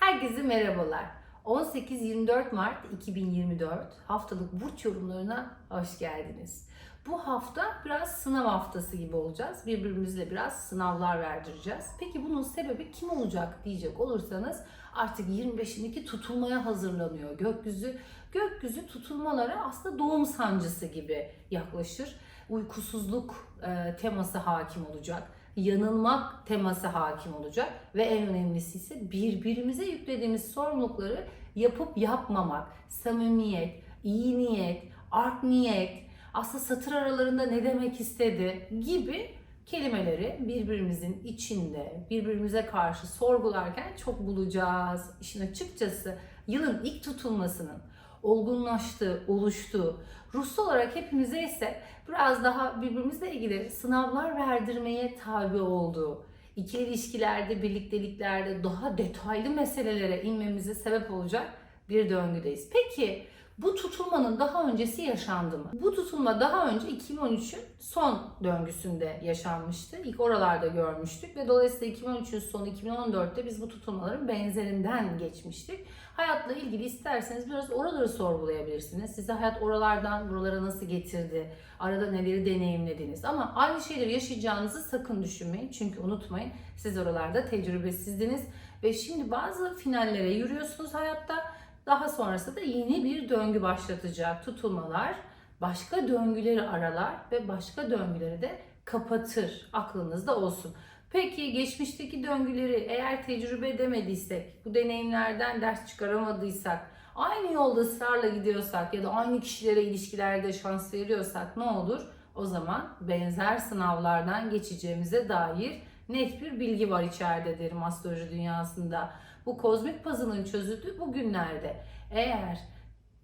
Herkese merhabalar. 18-24 Mart 2024 haftalık burç yorumlarına hoş geldiniz. Bu hafta biraz sınav haftası gibi olacağız. Birbirimizle biraz sınavlar verdireceğiz. Peki bunun sebebi kim olacak diyecek olursanız artık 25'indeki tutulmaya hazırlanıyor gökyüzü. Gökyüzü tutulmalara aslında doğum sancısı gibi yaklaşır. Uykusuzluk e, teması hakim olacak yanılmak teması hakim olacak ve en önemlisi ise birbirimize yüklediğimiz sorumlulukları yapıp yapmamak, samimiyet, iyi niyet, art niyet, aslında satır aralarında ne demek istedi gibi kelimeleri birbirimizin içinde, birbirimize karşı sorgularken çok bulacağız. İşin açıkçası yılın ilk tutulmasının olgunlaştığı, oluştuğu, ruhsal olarak hepimize ise biraz daha birbirimizle ilgili sınavlar verdirmeye tabi olduğu, ikili ilişkilerde, birlikteliklerde daha detaylı meselelere inmemize sebep olacak bir döngüdeyiz. Peki bu tutulmanın daha öncesi yaşandı mı? Bu tutulma daha önce 2013'ün son döngüsünde yaşanmıştı. İlk oralarda görmüştük ve dolayısıyla 2013'ün sonu 2014'te biz bu tutulmaların benzerinden geçmiştik. Hayatla ilgili isterseniz biraz oraları sorgulayabilirsiniz. Size hayat oralardan buralara nasıl getirdi? Arada neleri deneyimlediniz? Ama aynı şeyleri yaşayacağınızı sakın düşünmeyin. Çünkü unutmayın siz oralarda tecrübesizdiniz. Ve şimdi bazı finallere yürüyorsunuz hayatta. Daha sonrasında da yeni bir döngü başlatacak tutulmalar. Başka döngüleri aralar ve başka döngüleri de kapatır. Aklınızda olsun. Peki geçmişteki döngüleri eğer tecrübe edemediysek, bu deneyimlerden ders çıkaramadıysak, aynı yolda ısrarla gidiyorsak ya da aynı kişilere ilişkilerde şans veriyorsak ne olur? O zaman benzer sınavlardan geçeceğimize dair net bir bilgi var içeride derim astroloji dünyasında. Bu kozmik puzzle'ın çözüldüğü bu günlerde. Eğer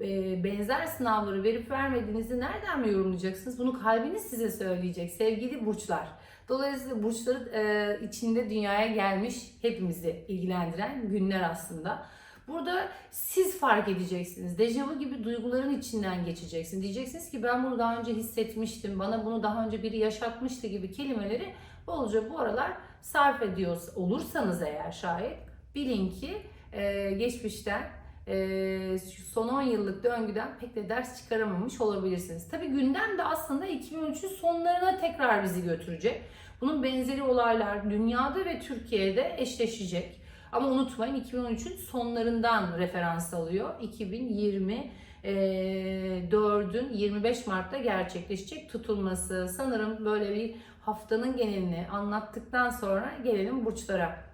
e, benzer sınavları verip vermediğinizi nereden mi yorumlayacaksınız? Bunu kalbiniz size söyleyecek sevgili burçlar. Dolayısıyla burçların e, içinde dünyaya gelmiş hepimizi ilgilendiren günler aslında. Burada siz fark edeceksiniz. Dejavu gibi duyguların içinden geçeceksiniz. Diyeceksiniz ki ben bunu daha önce hissetmiştim. Bana bunu daha önce biri yaşatmıştı gibi kelimeleri bolca bu aralar sarf ediyor olursanız eğer şayet bilin ki e, geçmişten e, son 10 yıllık döngüden pek de ders çıkaramamış olabilirsiniz. Tabi gündem de aslında 2013'ün sonlarına tekrar bizi götürecek. Bunun benzeri olaylar dünyada ve Türkiye'de eşleşecek. Ama unutmayın 2013'ün sonlarından referans alıyor. 2020 4'ün 25 Mart'ta gerçekleşecek tutulması. Sanırım böyle bir haftanın genelini anlattıktan sonra gelelim burçlara.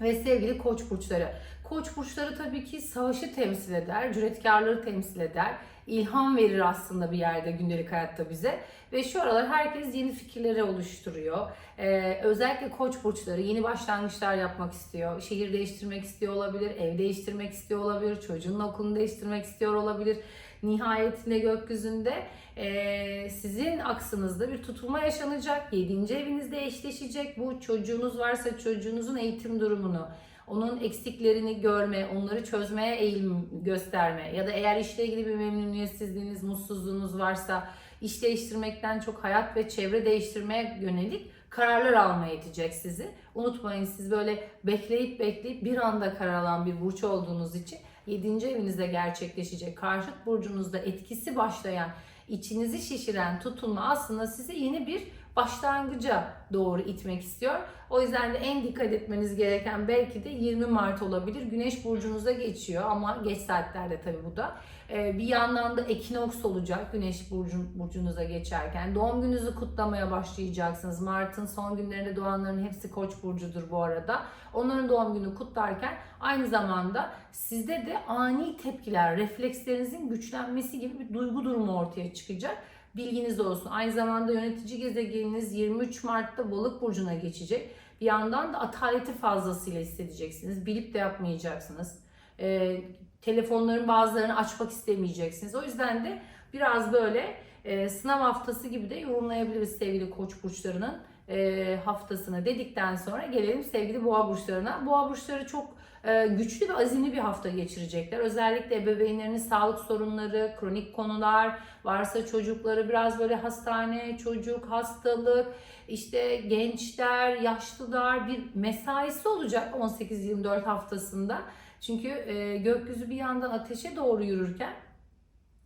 Ve sevgili koç burçları. Koç burçları tabii ki savaşı temsil eder, cüretkarları temsil eder. ilham verir aslında bir yerde gündelik hayatta bize. Ve şu aralar herkes yeni fikirleri oluşturuyor. Ee, özellikle koç burçları yeni başlangıçlar yapmak istiyor. Şehir değiştirmek istiyor olabilir, ev değiştirmek istiyor olabilir, çocuğun okulunu değiştirmek istiyor olabilir. Nihayetinde gökyüzünde e, sizin aksınızda bir tutulma yaşanacak. 7. evinizde eşleşecek. Bu çocuğunuz varsa çocuğunuzun eğitim durumunu, onun eksiklerini görme, onları çözmeye eğilim gösterme ya da eğer işle ilgili bir memnuniyetsizliğiniz, mutsuzluğunuz varsa iş değiştirmekten çok hayat ve çevre değiştirmeye yönelik kararlar almaya itecek sizi. Unutmayın siz böyle bekleyip bekleyip bir anda karar alan bir burç olduğunuz için 7. evinizde gerçekleşecek karşıt burcunuzda etkisi başlayan içinizi şişiren tutulma aslında size yeni bir başlangıca doğru itmek istiyor. O yüzden de en dikkat etmeniz gereken belki de 20 Mart olabilir. Güneş burcunuza geçiyor ama geç saatlerde tabii bu da. Ee, bir yandan da ekinoks olacak Güneş burcun, burcunuza geçerken. Doğum gününüzü kutlamaya başlayacaksınız. Mart'ın son günlerinde doğanların hepsi Koç burcudur bu arada. Onların doğum günü kutlarken aynı zamanda sizde de ani tepkiler, reflekslerinizin güçlenmesi gibi bir duygu durumu ortaya çıkacak. Bilginiz olsun. Aynı zamanda yönetici gezegeniniz 23 Mart'ta Balık burcuna geçecek. Bir yandan da ataleti fazlasıyla hissedeceksiniz. Bilip de yapmayacaksınız. Ee, telefonların bazılarını açmak istemeyeceksiniz. O yüzden de biraz böyle e, sınav haftası gibi de yorumlayabiliriz sevgili koç burçlarının e, haftasını dedikten sonra gelelim sevgili boğa burçlarına. Boğa burçları çok e, güçlü ve azimli bir hafta geçirecekler. Özellikle ebeveynlerinin sağlık sorunları, kronik konular, varsa çocukları biraz böyle hastane, çocuk, hastalık, işte gençler, yaşlılar bir mesaisi olacak 18-24 haftasında. Çünkü e, gökyüzü bir yandan ateşe doğru yürürken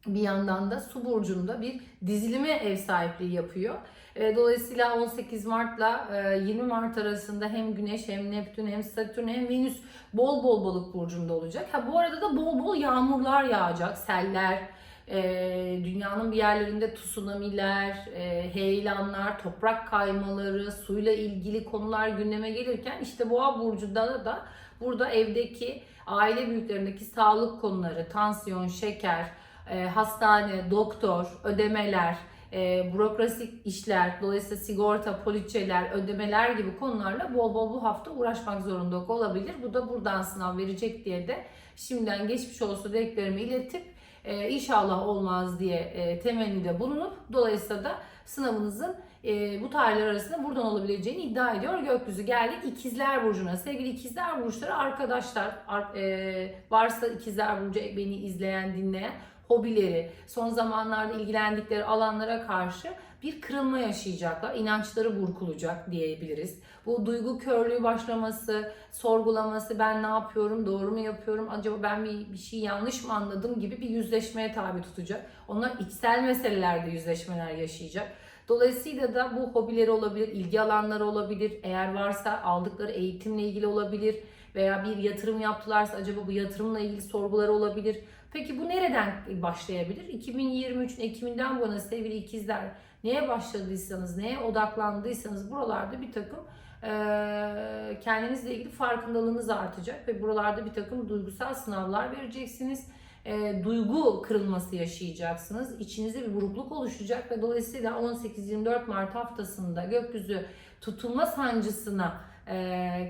bir yandan da su burcunda bir dizilime ev sahipliği yapıyor. E, Dolayısıyla 18 Mart'la e, 20 Mart arasında hem Güneş hem Neptün hem Satürn hem Venüs bol bol balık burcunda olacak. Ha bu arada da bol bol yağmurlar yağacak, seller, e, dünyanın bir yerlerinde tsunamiler, e, heyelanlar, toprak kaymaları, suyla ilgili konular gündeme gelirken işte Boğa burcunda da burada evdeki aile büyüklerindeki sağlık konuları, tansiyon, şeker, e, hastane, doktor, ödemeler, e, bürokrasik işler, dolayısıyla sigorta, poliçeler, ödemeler gibi konularla bol bol bu hafta uğraşmak zorunda olabilir. Bu da buradan sınav verecek diye de şimdiden geçmiş olsun dileklerimi iletip e, inşallah olmaz diye e, temennide bulunup dolayısıyla da sınavınızın e, bu tarihler arasında buradan olabileceğini iddia ediyor. Gökyüzü geldik ikizler burcuna. Sevgili ikizler burçları arkadaşlar ar- e, varsa ikizler burcu beni izleyen dinleyen hobileri, son zamanlarda ilgilendikleri alanlara karşı bir kırılma yaşayacaklar. İnançları burkulacak diyebiliriz. Bu duygu körlüğü başlaması, sorgulaması, ben ne yapıyorum, doğru mu yapıyorum, acaba ben bir, bir şey yanlış mı anladım gibi bir yüzleşmeye tabi tutacak. Onlar içsel meselelerde yüzleşmeler yaşayacak. Dolayısıyla da bu hobileri olabilir, ilgi alanları olabilir. Eğer varsa aldıkları eğitimle ilgili olabilir veya bir yatırım yaptılarsa acaba bu yatırımla ilgili sorguları olabilir. Peki bu nereden başlayabilir? 2023 Ekim'inden bu yana sevgili ikizler neye başladıysanız, neye odaklandıysanız buralarda bir takım eee, kendinizle ilgili farkındalığınız artacak ve buralarda bir takım duygusal sınavlar vereceksiniz. Eee, duygu kırılması yaşayacaksınız. İçinizde bir burukluk oluşacak ve dolayısıyla 18-24 Mart haftasında gökyüzü tutulma sancısına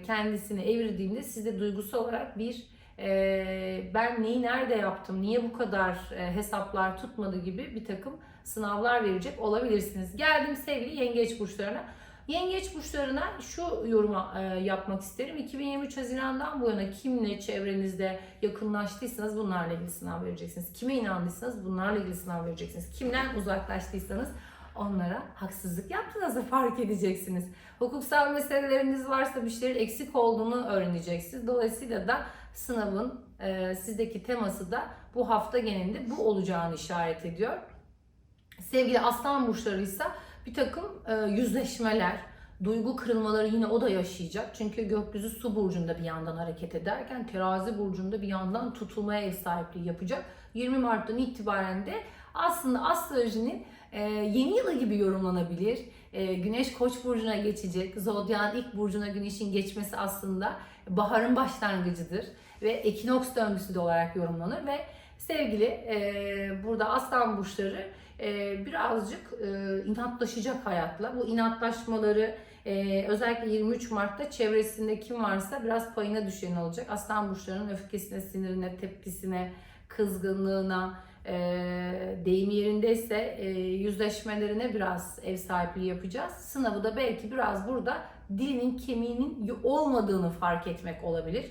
kendisini evirdiğinde sizde duygusal olarak bir e, ben neyi nerede yaptım, niye bu kadar e, hesaplar tutmadı gibi bir takım sınavlar verecek olabilirsiniz. Geldim sevgili yengeç burçlarına. Yengeç burçlarına şu yoruma e, yapmak isterim. 2023 Haziran'dan bu yana kimle çevrenizde yakınlaştıysanız bunlarla ilgili sınav vereceksiniz. Kime inandıysanız bunlarla ilgili sınav vereceksiniz. Kimden uzaklaştıysanız onlara haksızlık yaptığınızı fark edeceksiniz. Hukuksal meseleleriniz varsa bir şeylerin eksik olduğunu öğreneceksiniz. Dolayısıyla da sınavın e, sizdeki teması da bu hafta genelinde bu olacağını işaret ediyor. Sevgili aslan burçları ise bir takım e, yüzleşmeler, duygu kırılmaları yine o da yaşayacak. Çünkü gökyüzü su burcunda bir yandan hareket ederken terazi burcunda bir yandan tutulmaya ev sahipliği yapacak. 20 Mart'tan itibaren de aslında astrolojinin e, yeni yılı gibi yorumlanabilir. E, Güneş Koç burcuna geçecek. Zodyan ilk burcuna Güneş'in geçmesi aslında baharın başlangıcıdır ve ekinoks döngüsü de olarak yorumlanır ve sevgili e, burada aslan burçları e, birazcık e, inatlaşacak hayatla. Bu inatlaşmaları e, özellikle 23 Mart'ta çevresinde kim varsa biraz payına düşen olacak. Aslan burçlarının öfkesine, sinirine, tepkisine, kızgınlığına, e, deyim yerindeyse yüzleşmelerine biraz ev sahipliği yapacağız. Sınavı da belki biraz burada dilinin kemiğinin olmadığını fark etmek olabilir.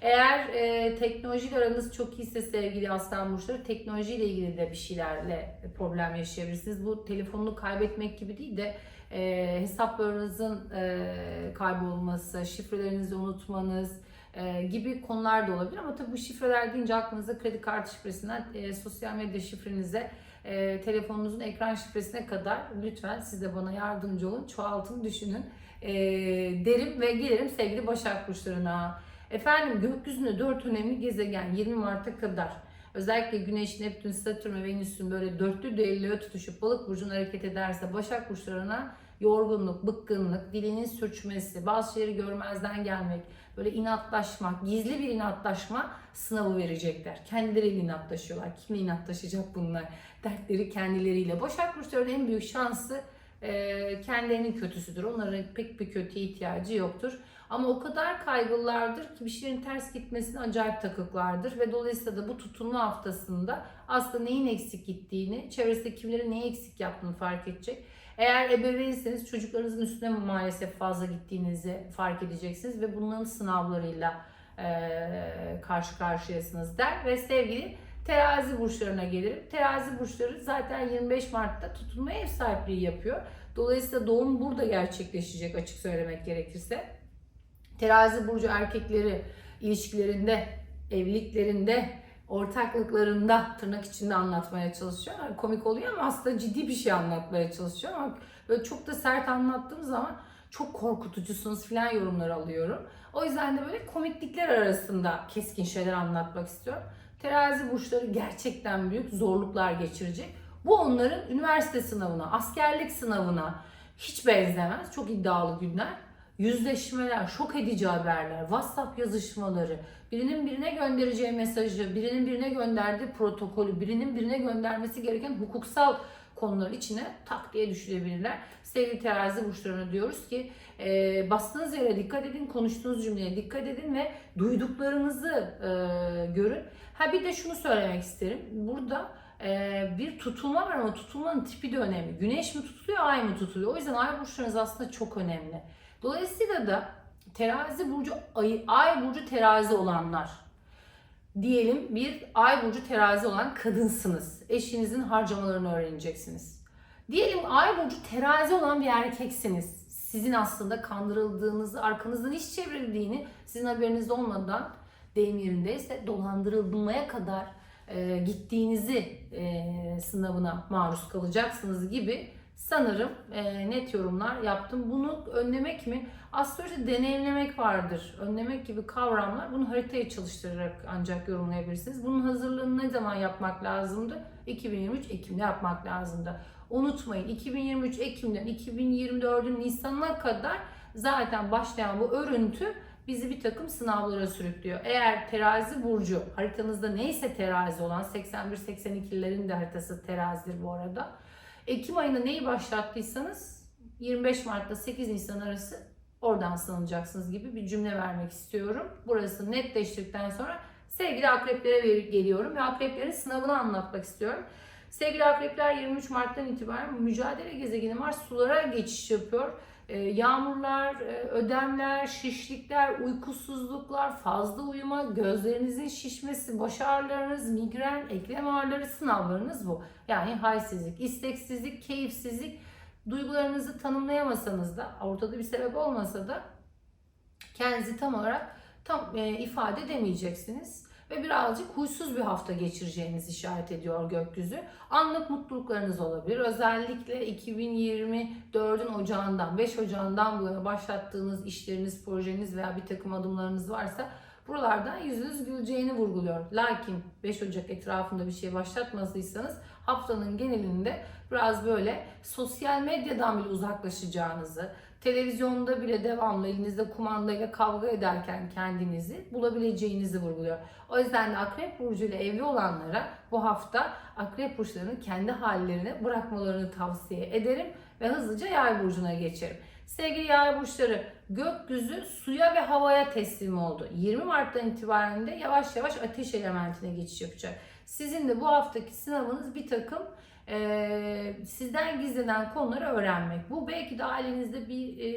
Eğer e, teknolojiyle aranız çok iyiyse sevgili aslan burçları teknolojiyle ilgili de bir şeylerle problem yaşayabilirsiniz. Bu telefonunu kaybetmek gibi değil de e, hesaplarınızın e, kaybolması, şifrelerinizi unutmanız e, gibi konular da olabilir. Ama tabii bu şifreler deyince aklınıza kredi kartı şifresinden e, sosyal medya şifrenize e, telefonunuzun ekran şifresine kadar lütfen siz de bana yardımcı olun. Çoğaltın, düşünün e, derim ve gelirim sevgili Başak Burçlarına. Efendim gökyüzünde dört önemli gezegen 20 Mart'a kadar özellikle Güneş, Neptün, Satürn ve Venüs'ün böyle dörtlü düelloya tutuşup balık burcuna hareket ederse Başak Burçlarına yorgunluk, bıkkınlık, dilinin sürçmesi, bazı şeyleri görmezden gelmek, böyle inatlaşmak, gizli bir inatlaşma sınavı verecekler. Kendileriyle inatlaşıyorlar. Kimle inatlaşacak bunlar? Dertleri kendileriyle. Başak Burçları'nın en büyük şansı e, kendilerinin kötüsüdür. Onların pek bir kötüye ihtiyacı yoktur. Ama o kadar kaygılılardır ki bir şeylerin ters gitmesine acayip takıklardır ve dolayısıyla da bu tutunma haftasında aslında neyin eksik gittiğini, çevresinde kimlerin neyi eksik yaptığını fark edecek. Eğer ebeveynseniz çocuklarınızın üstüne maalesef fazla gittiğinizi fark edeceksiniz ve bunların sınavlarıyla e, karşı karşıyasınız der ve sevgili terazi burçlarına gelirim. Terazi burçları zaten 25 Mart'ta tutunma ev sahipliği yapıyor. Dolayısıyla doğum burada gerçekleşecek açık söylemek gerekirse. Terazi burcu erkekleri ilişkilerinde evliliklerinde, ortaklıklarında tırnak içinde anlatmaya çalışıyor. Yani komik oluyor ama aslında ciddi bir şey anlatmaya çalışıyor. Ama böyle çok da sert anlattığım zaman çok korkutucusunuz falan yorumlar alıyorum. O yüzden de böyle komiklikler arasında keskin şeyler anlatmak istiyorum. Terazi burçları gerçekten büyük zorluklar geçirecek. Bu onların üniversite sınavına, askerlik sınavına hiç benzemez. Çok iddialı günler. Yüzleşmeler, şok edici haberler, WhatsApp yazışmaları, birinin birine göndereceği mesajı, birinin birine gönderdiği protokolü, birinin birine göndermesi gereken hukuksal konular içine tak diye düşürebilirler. Sevgili terazi burçlarına diyoruz ki e, bastığınız yere dikkat edin, konuştuğunuz cümleye dikkat edin ve duyduklarınızı e, görün. Ha bir de şunu söylemek isterim. Burada e, bir tutulma var ama tutulmanın tipi de önemli. Güneş mi tutuluyor, ay mı tutuluyor? O yüzden ay burçlarınız aslında çok önemli. Dolayısıyla da terazi burcu, ay, ay burcu terazi olanlar diyelim bir ay burcu terazi olan kadınsınız. Eşinizin harcamalarını öğreneceksiniz. Diyelim ay burcu terazi olan bir erkeksiniz. Sizin aslında kandırıldığınızı, arkanızdan iş çevrildiğini sizin haberiniz olmadan deyim yerindeyse dolandırılmaya kadar e, gittiğinizi e, sınavına maruz kalacaksınız gibi sanırım e, net yorumlar yaptım. Bunu önlemek mi? Astroloji deneyimlemek vardır. Önlemek gibi kavramlar bunu haritaya çalıştırarak ancak yorumlayabilirsiniz. Bunun hazırlığını ne zaman yapmak lazımdı? 2023 Ekim'de yapmak lazımdı. Unutmayın 2023 Ekim'den 2024'ün Nisan'ına kadar zaten başlayan bu örüntü bizi bir takım sınavlara sürüklüyor. Eğer terazi burcu haritanızda neyse terazi olan 81-82'lerin de haritası terazidir bu arada. Ekim ayında neyi başlattıysanız 25 Mart'ta 8 Nisan arası oradan sınanacaksınız gibi bir cümle vermek istiyorum. Burası netleştirdikten sonra sevgili akreplere geliyorum ve akreplerin sınavını anlatmak istiyorum. Sevgili akrepler 23 Mart'tan itibaren mücadele gezegeni Mars sulara geçiş yapıyor. Ee, Yağmurlar, e, ödemler, şişlikler, uykusuzluklar, fazla uyuma, gözlerinizin şişmesi, baş ağrılarınız, migren, eklem ağrıları sınavlarınız bu. Yani halsizlik, isteksizlik, keyifsizlik, duygularınızı tanımlayamasanız da, ortada bir sebep olmasa da kendinizi tam olarak tam e, ifade edemeyeceksiniz. Ve birazcık huysuz bir hafta geçireceğiniz işaret ediyor gökyüzü. Anlık mutluluklarınız olabilir. Özellikle 2024'ün ocağından, 5 ocağından bu yana başlattığınız işleriniz, projeniz veya bir takım adımlarınız varsa buralardan yüzünüz güleceğini vurguluyor. Lakin 5 Ocak etrafında bir şey başlatmadıysanız haftanın genelinde biraz böyle sosyal medyadan bile uzaklaşacağınızı, televizyonda bile devamlı elinizde kumandayla kavga ederken kendinizi bulabileceğinizi vurguluyor. O yüzden de Akrep Burcu ile evli olanlara bu hafta Akrep Burçlarını kendi hallerine bırakmalarını tavsiye ederim ve hızlıca Yay Burcu'na geçerim. Sevgili Yay Burçları, gökyüzü suya ve havaya teslim oldu. 20 Mart'tan itibaren de yavaş yavaş ateş elementine geçiş yapacak. Sizin de bu haftaki sınavınız bir takım e, sizden gizlenen konuları öğrenmek. Bu belki de ailenizde bir e,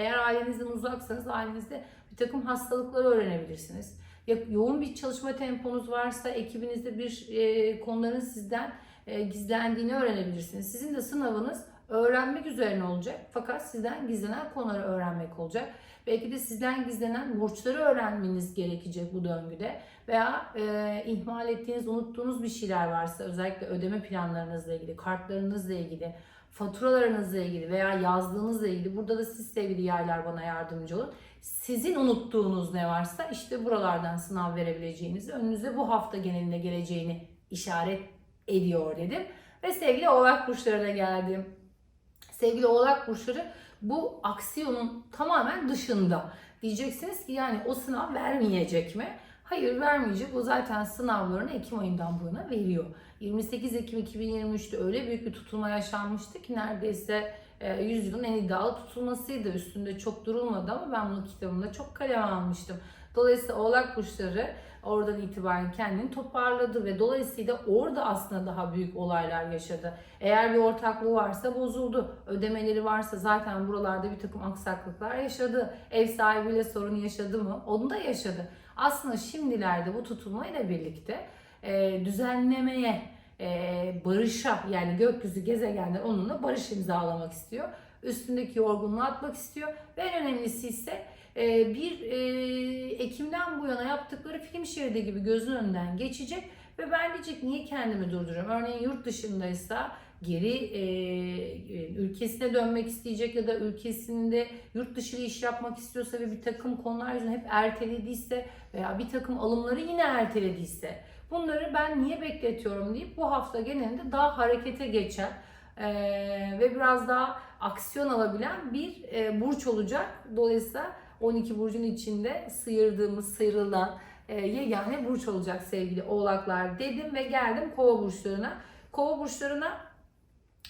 eğer ailenizden uzaksanız ailenizde bir takım hastalıkları öğrenebilirsiniz. Ya, yoğun bir çalışma temponuz varsa ekibinizde bir e, konuların sizden e, gizlendiğini öğrenebilirsiniz. Sizin de sınavınız öğrenmek üzerine olacak fakat sizden gizlenen konuları öğrenmek olacak. Belki de sizden gizlenen burçları öğrenmeniz gerekecek bu döngüde veya e, ihmal ettiğiniz, unuttuğunuz bir şeyler varsa özellikle ödeme planlarınızla ilgili, kartlarınızla ilgili, faturalarınızla ilgili veya yazdığınızla ilgili burada da siz sevgili yaylar bana yardımcı olun. Sizin unuttuğunuz ne varsa işte buralardan sınav verebileceğinizi, önünüze bu hafta genelinde geleceğini işaret ediyor dedim. Ve sevgili oğlak burçlarına geldim. Sevgili oğlak burçları bu aksiyonun tamamen dışında. Diyeceksiniz ki yani o sınav vermeyecek mi? Hayır vermeyecek. O zaten sınavlarını Ekim ayından bu yana veriyor. 28 Ekim 2023'te öyle büyük bir tutulma yaşanmıştı ki neredeyse e, 100 yılın en iddialı tutulmasıydı. Üstünde çok durulmadı ama ben bunu kitabımda çok kaleme almıştım. Dolayısıyla oğlak burçları oradan itibaren kendini toparladı ve dolayısıyla orada aslında daha büyük olaylar yaşadı. Eğer bir ortaklığı varsa bozuldu. Ödemeleri varsa zaten buralarda bir takım aksaklıklar yaşadı. Ev sahibiyle sorun yaşadı mı? Onu da yaşadı. Aslında şimdilerde bu tutulmayla birlikte e, düzenlemeye, e, barışa yani gökyüzü gezegenler onunla barış imzalamak istiyor. Üstündeki yorgunluğu atmak istiyor. Ve en önemlisi ise bir e, Ekim'den bu yana yaptıkları film şeridi gibi gözün önünden geçecek. Ve ben diyecek niye kendimi durduruyorum? Örneğin yurt dışındaysa geri e, e, ülkesine dönmek isteyecek ya da ülkesinde yurt dışı iş yapmak istiyorsa ve bir takım konular yüzünden hep ertelediyse veya bir takım alımları yine ertelediyse bunları ben niye bekletiyorum deyip bu hafta genelinde daha harekete geçen e, ve biraz daha aksiyon alabilen bir e, burç olacak. Dolayısıyla 12 burcun içinde sıyırdığımız, sıyrılan e, yegane burç olacak sevgili oğlaklar dedim ve geldim kova burçlarına. Kova burçlarına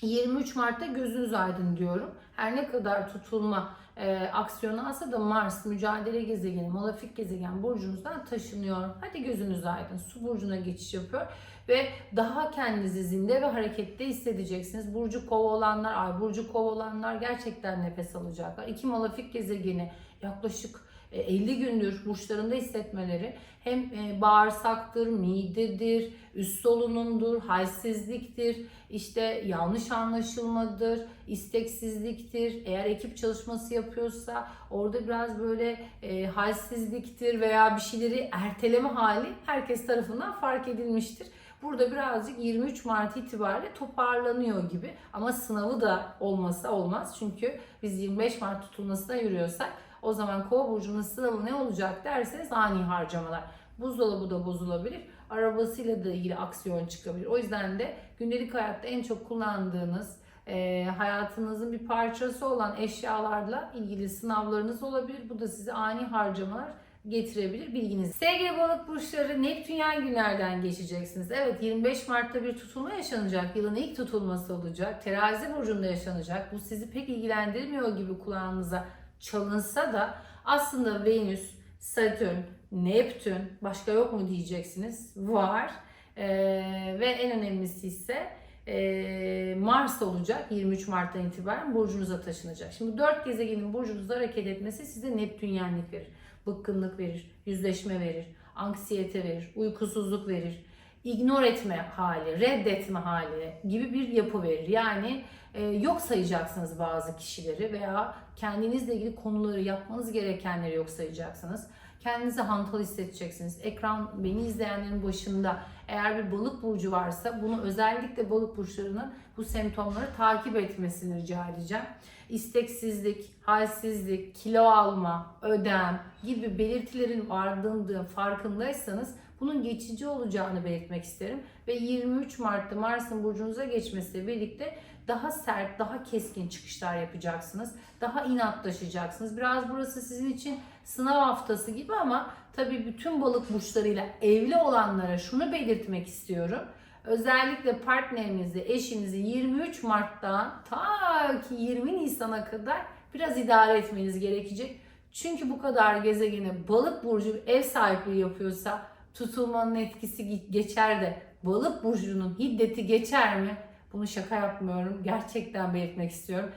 23 Mart'ta gözünüz aydın diyorum. Her ne kadar tutulma e, aksiyonu alsa da Mars mücadele gezegeni, malafik gezegen burcunuzdan taşınıyor. Hadi gözünüz aydın. Su burcuna geçiş yapıyor ve daha kendinizi zinde ve harekette hissedeceksiniz. Burcu kova olanlar, ay burcu kova olanlar gerçekten nefes alacaklar. İki malafik gezegeni yaklaşık e, 50 gündür burçlarında hissetmeleri hem e, bağırsaktır, midedir, üst solunumdur, halsizliktir, işte yanlış anlaşılmadır, isteksizliktir. Eğer ekip çalışması yapıyorsa orada biraz böyle e, halsizliktir veya bir şeyleri erteleme hali herkes tarafından fark edilmiştir. Burada birazcık 23 Mart itibariyle toparlanıyor gibi ama sınavı da olmasa olmaz. Çünkü biz 25 Mart tutulmasına yürüyorsak o zaman kova burcunun sınavı ne olacak derseniz ani harcamalar. Buzdolabı da bozulabilir. Arabasıyla da ilgili aksiyon çıkabilir. O yüzden de gündelik hayatta en çok kullandığınız e, hayatınızın bir parçası olan eşyalarla ilgili sınavlarınız olabilir. Bu da size ani harcamalar getirebilir bilginiz. Sevgili balık burçları Neptünyen günlerden geçeceksiniz. Evet 25 Mart'ta bir tutulma yaşanacak. Yılın ilk tutulması olacak. Terazi burcunda yaşanacak. Bu sizi pek ilgilendirmiyor gibi kulağınıza çalınsa da aslında Venüs, Satürn, Neptün başka yok mu diyeceksiniz. Var. Ee, ve en önemlisi ise e, Mars olacak 23 Mart'tan itibaren burcunuza taşınacak. Şimdi dört gezegenin burcunuzda hareket etmesi size Neptünyenlik verir. Bıkkınlık verir, yüzleşme verir, anksiyete verir, uykusuzluk verir, ignore etme hali, reddetme hali gibi bir yapı verir. Yani e, yok sayacaksınız bazı kişileri veya kendinizle ilgili konuları yapmanız gerekenleri yok sayacaksınız. Kendinizi hantal hissedeceksiniz. Ekran beni izleyenlerin başında eğer bir balık burcu varsa bunu özellikle balık burçlarının bu semptomları takip etmesini rica edeceğim. İsteksizlik, halsizlik, kilo alma, ödem gibi belirtilerin vardığında farkındaysanız bunun geçici olacağını belirtmek isterim. Ve 23 Mart'ta Mars'ın burcunuza geçmesiyle birlikte daha sert, daha keskin çıkışlar yapacaksınız. Daha inatlaşacaksınız. Biraz burası sizin için sınav haftası gibi ama tabii bütün balık burçlarıyla evli olanlara şunu belirtmek istiyorum. Özellikle partnerinizi, eşinizi 23 Mart'tan ta ki 20 Nisan'a kadar biraz idare etmeniz gerekecek. Çünkü bu kadar gezegene balık burcu ev sahipliği yapıyorsa tutulmanın etkisi geçer de balık burcunun hiddeti geçer mi? Bunu şaka yapmıyorum. Gerçekten belirtmek istiyorum.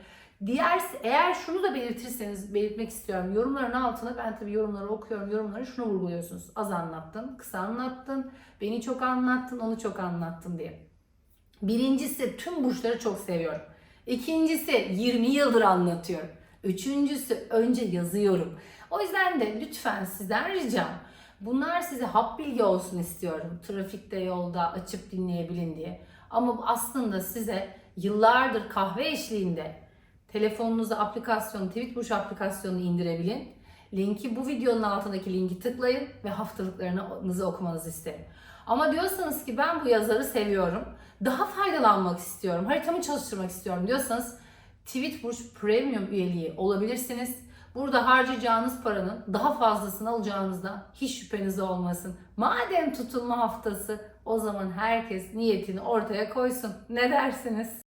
Diğer eğer şunu da belirtirseniz belirtmek istiyorum. Yorumların altına ben tabii yorumları okuyorum. Yorumları şunu vurguluyorsunuz. Az anlattın, kısa anlattın, beni çok anlattın, onu çok anlattın diye. Birincisi tüm burçları çok seviyorum. İkincisi 20 yıldır anlatıyorum. Üçüncüsü önce yazıyorum. O yüzden de lütfen sizden ricam bunlar size hap bilgi olsun istiyorum. Trafikte, yolda açıp dinleyebilin diye. Ama aslında size yıllardır kahve eşliğinde telefonunuza aplikasyon, Tweetbush aplikasyonunu indirebilin. Linki bu videonun altındaki linki tıklayın ve haftalıklarınızı okumanızı isterim. Ama diyorsanız ki ben bu yazarı seviyorum, daha faydalanmak istiyorum, haritamı çalıştırmak istiyorum diyorsanız Tweetbush Premium üyeliği olabilirsiniz. Burada harcayacağınız paranın daha fazlasını alacağınızdan hiç şüpheniz olmasın. Madem tutulma haftası o zaman herkes niyetini ortaya koysun. Ne dersiniz?